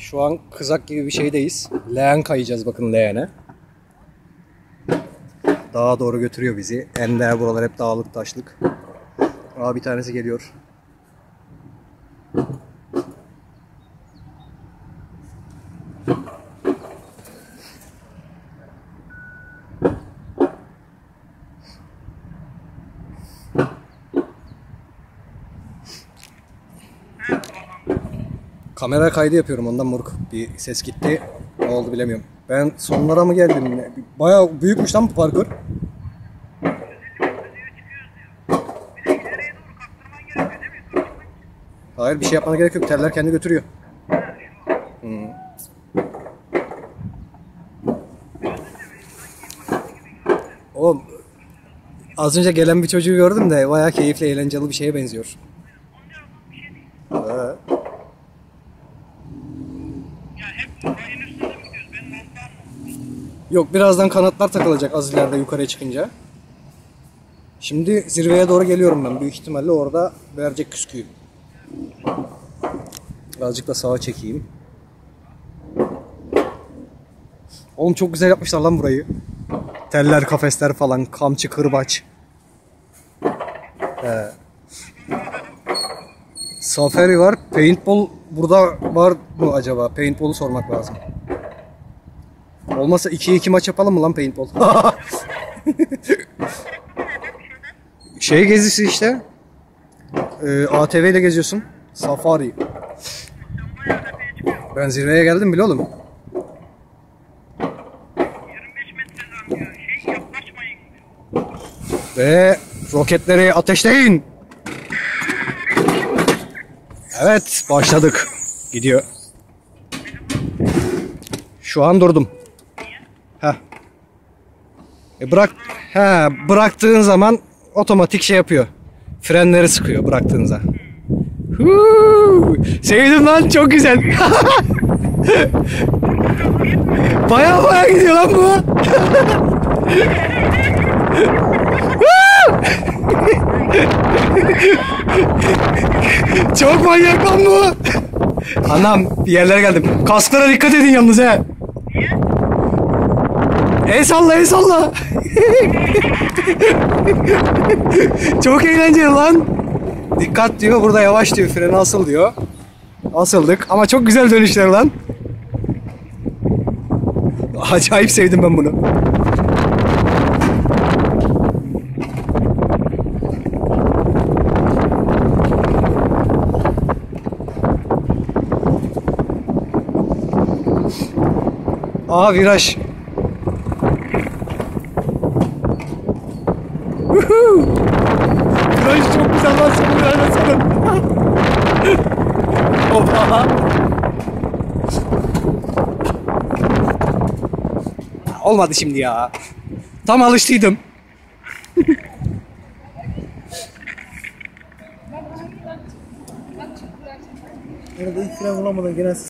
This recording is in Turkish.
Şu an kızak gibi bir şeydeyiz. Leğen kayacağız bakın leğene. Dağa doğru götürüyor bizi. Ender buralar hep dağlık taşlık. Aa bir tanesi geliyor. Kamera kaydı yapıyorum ondan moruk. Bir ses gitti. Ne oldu bilemiyorum. Ben sonlara mı geldim? Bayağı büyükmüş lan bu parkur. Hayır bir şey yapmana gerek yok. Teller kendi götürüyor. Hmm. Az önce gelen bir çocuğu gördüm de bayağı keyifli, eğlenceli bir şeye benziyor. Evet. Yok birazdan kanatlar takılacak az ileride yukarıya çıkınca. Şimdi zirveye doğru geliyorum ben. Büyük ihtimalle orada verecek küsküyü. Birazcık da sağa çekeyim. Oğlum çok güzel yapmışlar lan burayı. Teller, kafesler falan, kamçı, kırbaç. He. Safari var. Paintball burada var mı acaba? Paintball'u sormak lazım. Olmazsa 2'ye 2 maç yapalım mı lan paintball? şey gezisi işte. Ee, ATV ile geziyorsun. Safari. Ben zirveye geldim bile oğlum. 25 metreden diyor. Yaklaşmayın diyor. Ve roketleri ateşleyin. Evet başladık. Gidiyor. Şu an durdum. Heh. E bırak he bıraktığın zaman otomatik şey yapıyor. Frenleri sıkıyor bıraktığınızda. Huu! Sevdim lan çok güzel. baya baya gidiyor lan bu. Çok manyak lan bu. Anam bir yerlere geldim. Kasklara dikkat edin yalnız he. El salla el salla. Çok eğlenceli lan. Dikkat diyor burada yavaş diyor freni asıl diyor. Asıldık ama çok güzel dönüşler lan. Acayip sevdim ben bunu. Aa viraj. Viraj çok güzel lan son virajda sanırım. Hoppa. Olmadı şimdi ya. Tam alıştıydım. Orada ilk fren bulamadan gene